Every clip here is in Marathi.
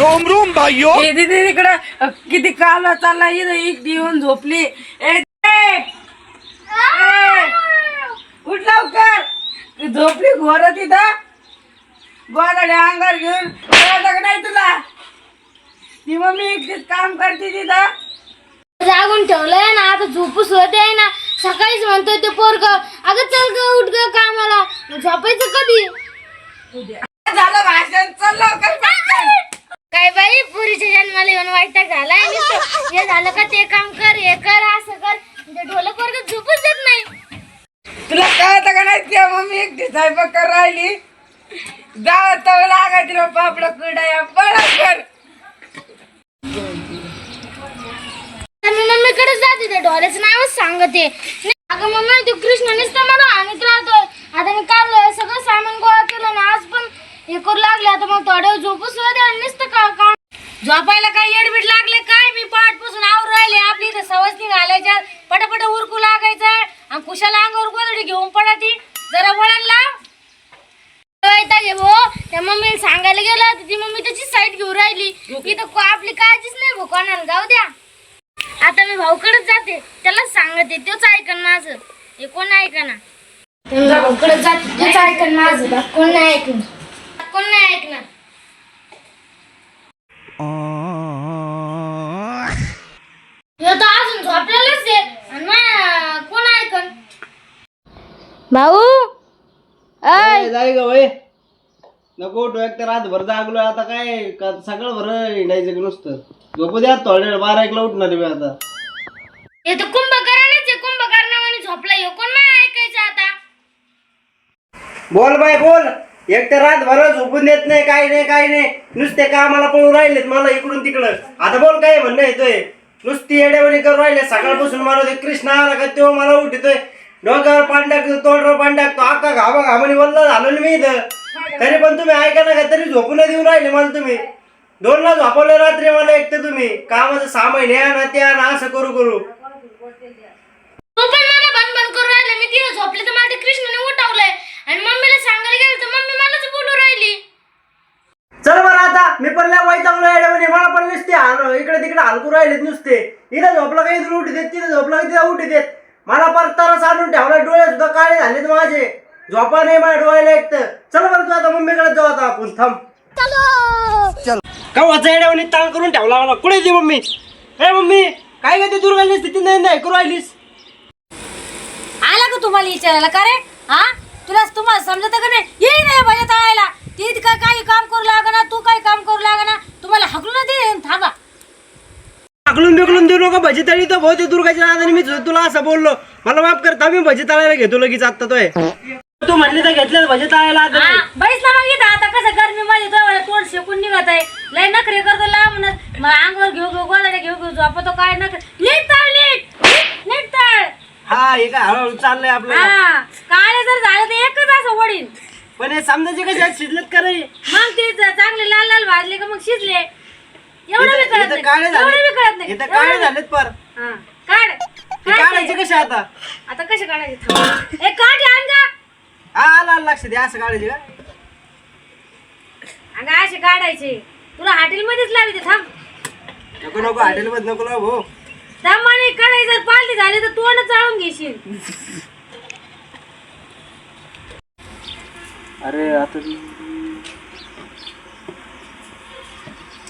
रोम रोम भाइयों ए दीदी इकडं किती काल चालला इथं एक येऊन झोपली. ए! उठ लवकर. झोपली घोर तिथं. गोदाड्या अंगार घेऊन नाही तुला? ती मम्मी एकटीच काम करते तिथं. जागून ठेवलंय ना आता झोपूस होते आहे ना. सकाळीच म्हणतोय ते पोरग अगं चल ग उठ ग कामाला. झोपायचं कधी? झालं भाषण. चल लवकर जन्माला येऊन वैताग झालाय हे झालं का ते काम कर हे कर असं कर. ते ढोलक वर्ग झोपूच देत नाही. तुला कळतं का नाही त्या मम्मी एकटी स्वयंपाक कर राहिली? जा तव लागा तिला पापड कुडाया बळा कर तर मी मम्मीकडेच जाते ते ढोल्याचं नावच सांगते. अगं मम्मी तू कृष्ण नुसतं मला आणत राहतोय. आता मी काल सगळं सामान गोळा केलं ना आज पण हे करू लागले. आता मग थोड्या झोपूच काम झोपायला काय येडबीड लागले? काय मी पाठपासून आवर राहिले? आपली इथं सवसनी घालायच्या पटापट उरकू लागायचं. आणि कुशाला अंगावर गोदडी घेऊन पडा ती जरा वळण लाव. वैताग भाऊ त्या मम्मीला सांगायला गेलं तर ती मम्मी त्याची साईड घेऊन राहिली. इथं को- आपली काळजीच नाही भाऊ कोणाला. जाऊ द्या. आता मी भाऊकडेच जाते. त्याला सांगते तोच ऐकन माझं. हे कोण ऐकना? तुमच्या भाऊकडे जाते. तोच ऐकन माझं. कोण नाही ऐकणार? कोण नाही ऐकणार? अजून झोपलेलाच आहे. आणि मा- कोण ऐकन भाऊ ऐ. जाय ग वय. नको डोळ्यात तर रातभर जागलो आता काय का सगळं भर हिंडायचं की नुसतं? झोपू द्या थोड्या बारा एकला उठणार मी आता. हे तर कुंभकर्णच आहे कुंभकर्णावानी झोपला ह्यो कोण नाही ऐकायचं आता? बोल बाय बोल. एक तर रातभर झोपून देत नाही काही नाही काही नाही. नुसते कामाला पळून राहिलेत मला इकडून तिकडं. आता बोल काय म्हणणं येतोय नुसती येड्यावणी करून राहिले सकाळपासून मला ते कृष्ण आला का तो मला उठतोय. डोक्यावर पाणी टाकतो तोंडावर पाणी टाकतो आता घामा घामाने वल्ल झालो ना मी इथं. तरी पण तुम्ही ऐका ना का तरी झोपून देऊन राहिले मला तुम्ही. दोनला झोपवलं रात्री मला एक तर तुम्ही. कामाचं सामान या ना त्या ना असं करू करू. तू पण मला बंद बंद करून राहिले मी तिला झोपले तर मला कृष्णाने उठावलंय. आणि मम्मीला सांगायला गेलं तर मम्मी मलाच बोलू राहिली. चल बरं आता मी पण लय वैतागलो येड्यावानी मला पण नुसते हाल- इकडे तिकडे हलकू राहिलेत नुसते. इथं झोपलं का इथून उठी देत तिथं झोपलं का तिथं उठी देत मला परत तरच आणून ठेवला डोळे सुद्धा काळे झालेत माझे. झोपा नाही माझ्या डोळ्याला एक तर. चल बरं तू आता मम्मीकडे जाऊ आता आपण थांब. का वाचा येड्यावानी ताण करून ठेवला मला कुठे ती मम्मी? ए मम्मी काय काय ते दुर्गाली स्थिती नाही नाही करू राहिलीस. आला का तुम्हाला विचारायला? का रे? हा? तुला तुम्हाला समजत का नाही? येई नाही भजे तळायला ती काय काही काम करू लागना तू काही काम करू लागना. तुम्हाला हकलून दे थांबा. टाकलून बिकलून देऊ नका भजी तळी तर भाऊ ते दुर्गाच्या नादाने मी तुला असं बोललो. मला माफ करता मी भजी तळायला घेतो लगेच आता तोय तू म्हणली तर घेतलं भजी तळायला आता हा बैस ना मग इथं. आता कसं गरमी मध्ये तो तोंड शेकून निघत आहे. लय नखरे करतो लांब मग अंगावर घेऊ घेऊ गोदाडे घेऊ घेऊ झोपतो काय नखरे. नीट तळ नीट नीट- नीट तळ. हा हे काय हळूहळू चाललंय आपलं. हा. काय जर झालं तर एकच असं वडील. पण हे समजायचे कसे शिजलेत का मग ते ज- चांगले लाल लाल भाजले का मग शिजले. एवढं बी इथं- कळत इथं नाही. काळे एवढं बी कळत नाही. इथं काळे एवढं- झालेत पर. हा. काढ. ते काढ काढायचे ते. कसे आता? आता कसे काढायचे थांब. ए काढ हे अंगा. हा आला आला लक्ष द्या असं काढायचे का? अंगा असे काढायचे. तुला हॉटेल मध्येच लावी ते थांब. नको नको हॉटेल मध्ये नको लावू भाऊ. थांब आणि कढाई जर पालती झाली तर तोंड चाळून घेशील. अरे आता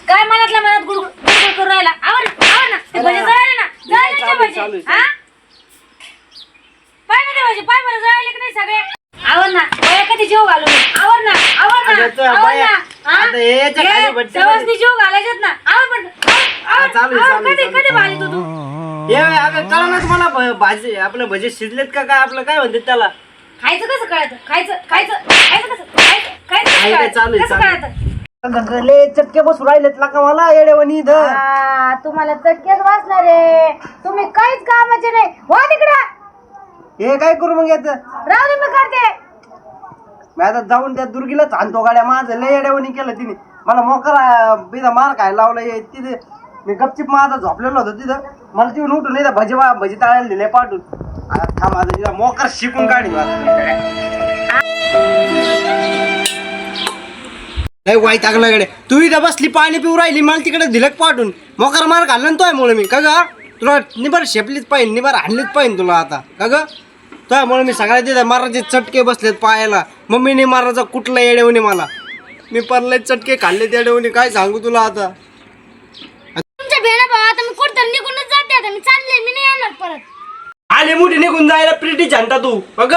काय मनातल्या मनात गुड गुडगुड करू राहिला? आवर आवर ना. ते भजे जळाले ना. जळाले ते भजे. चालू, हा? पाय ना ते भजे पाय बरं जळाले की नाही सगळे? आवर ना. बाया कधी जीव घालू नये. आवर ना आवर अगं, ना आवर बाया, ना. हा? आता हे याच्या खाली घे, भट्टी सवासनी जीव घालायच्यात ना. आवर पण आवर, आवर, चालू, आवर. चालू, कधी चालू, कधी भाजी तू तू हे अगं कळा ना तुम्हाला भ- भाजी आपलं भजे शिजलेत का काय? आपलं काय म्हणतात त्याला? खायचं कसं कळतं? खायचं खायचं खायचं कसं? खायचं खायचं आहे कसं काय, चालू कळतं? आहे, कसं चालू कळतं? गगले चटके बसू राहिलेत का मला येडेवणी इथं. आ, तुम्हाला चटकेच वाचणार आहे. तुम्ही काहीच कामाचे नाही. वा तिकडं. हे काय करू मग याचं? राहू दे मी करते मी आता जाऊन त्या दुर्गीलाच आणतो गाड्या. माझं लय येड्यावणी केलं तिने. मला मोकरा बिना मार खायला लावला हे तिथे. मी गपचिप माझा झोपलेलो होतो तिथं. मला तिथून उठून नाही भजी वा- भजी तळायला दिले पाठवून. आता तिला मोकर शिकून काढी वाईटकडे तू इथं बसली पाणी पिऊ राहिली मला तिकडे दिलक पाठवून. मोकार मार घालला ना तोय मुळे मी. का ग? तुला निबर शेपलीच पाहिजे निबर हाणलीच पाहिजे तुला आता. का ग? त्यामुळे मी सगळ्या तिथे माराचे चटके बसलेत पायाला मम्मीने मारायचा कुठला येडेवणी मला? मी परले चटके खाल्ले येडेवणी. काय सांगू तुला आता? तुमच्या भेणा भाऊ आता मी कुठं निघूनच जाते आता. मी चालले मी नाही येणार परत. आले मोठी निघून जायला प्रिटी छानता तू. बघ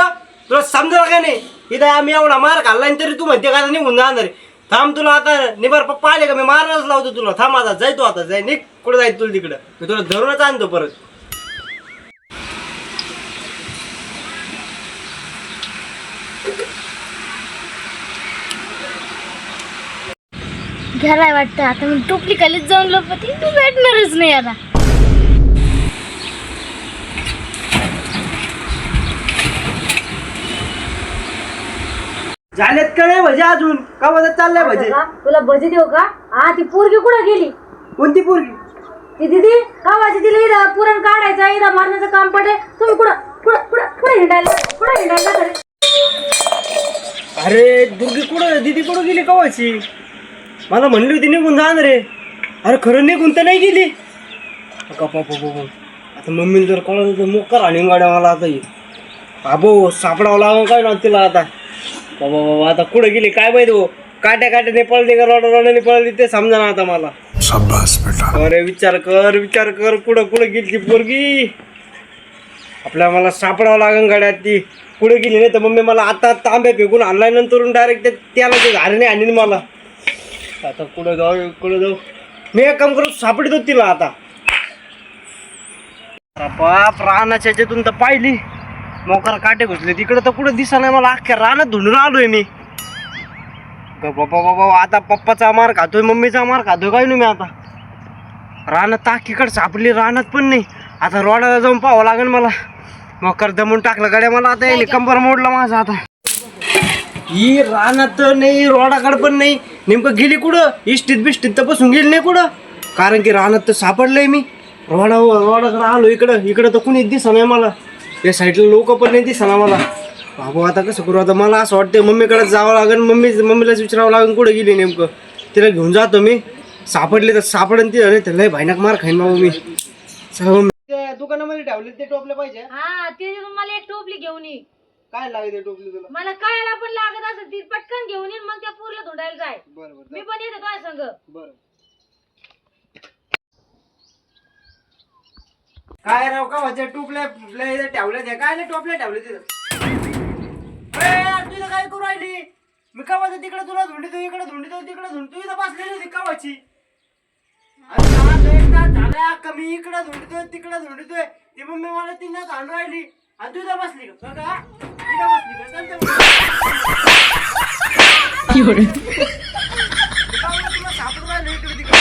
तुला समजा का नाही. इथं आम्ही एवढा मार खाल्ला आणि तरी तू म्हणते का निघून जाणार थांब तुला आता निबर पप्पा आले का? मी मारच लावतो तुला. थांब आता जाय तू आता जाय. निघ कुठं जायचं तुला तिकडं. मी तुला धरूनच आणतो परत. घ्यायला वाटतं आता मी टोपली खालीच जाऊन लपती तू भेटणारच नाही आता. झालेत का नाही भजे अजून? का बघत चाललंय भजे. का? तुला भजी देऊ का? हा ती पोरगी कुठं गेली? कोणती पोरगी? ती दिदी? का वाजी तिला इथं पुरण काढायचं इथं मारण्याचं काम पडे तुम्ही कुठं कुठं कुठं कुठं हिंडायला कुठं हिंडायला खरे अरे दुर्गी कुठं दिदी कुठं गेली कवाची? मला म्हणली होती निघून जाणार रे. अरे खरं निघून तर नाही गेली. अका पा पा पा पा. आता मम्मीने जर कळलं तर मोकार आणि गाड्या मला आता ये अबो सापडावं लागेल काय ना तिला आता? बाबा बाबा आता कुठं गेली? काय माहिती हो? काट्या काट्याने पळली का? रोडा रोडाने पळली ते समजा ना आता मला. अरे विचार कर विचार कर कुठं कुठं गेली ती पोरगी? आपल्या मला सापडावं लागेल गाड्यात ती. पुढे गेली? नाही तर मम्मी मला आता तांब्या फेकून आणलाय नंतर डायरेक्ट त्याला ते घालणे आणीन मला. आता कुठं जाऊ कुठं जाऊ? मी एक काम करू सापडतो तिला आता. बाप रानाच्या ह्याच्यातून तर पाहिली. मोकार काटे घुसले. तिकडं तर कुठं दिसा नाही मला. अख्ख्या रानात धुंडून आलोय मी. बाबा बाबा आता पप्पाचा मार खातोय मम्मीचा मार खातोय काय नाही मी आता. रानात ताकीकडे सापडली रानात पण नाही. आता रोडाला जाऊन पाहावं लागेल मला. मकर दमून टाकलं गाड्या मला आता येईल कंबर मोडला माझा आता. ही रानात नाही रोडाकडे पण नाही. नेमकं गेली कुठं? इष्टीत बिष्टीत तर बसून गेली नाही कुठं? कारण की रानात तर सापडलंय मी. रोडावर रोडाकडे आलो इकडं. इकडं तर कुणीच दिसा नाही मला. या साईडला लोक पण नाही दिसा मला बाबू आता कसं करू? आता मला असं वाटतं मम्मीकडे जावं लागेल मम्मी मम्मीलाच विचारावं लागेल कुठं गेली नेमकं. तिला घेऊन जातो मी. सापडले तर सापडन ती तर लय भयानक मार खाईन बाबू मी. चला दुकानामध्ये ठेवले ते टोपले पाहिजे? हा ते मला एक टोपली घेऊन ये. काय लागेल ते टोपली तुला? मला कायला पण लागत असं ती पटकन घेऊन ये मग त्या पूरला धुंडायला जाय. बरं बरं मी पण येते तुझ्या संग. बरं. काय राव का वजे टोपले टोपले ठेवले ते काय नाही टोपले ठेवले तिथं. तुझं काय करू राहिली? मी का वजे तिकडे तुला धुंडीतो इकडे धुंडीतो तिकडे धुंडतो इथं बसलेली होती का वाची? झाल्या कमी इकडे धुंडतोय तिकडे धुंडतोय ती मी मला तिला धांड राहिली. आणि तुझं बसली का? का? तुला सापडून राहिली इकडे तिकडे?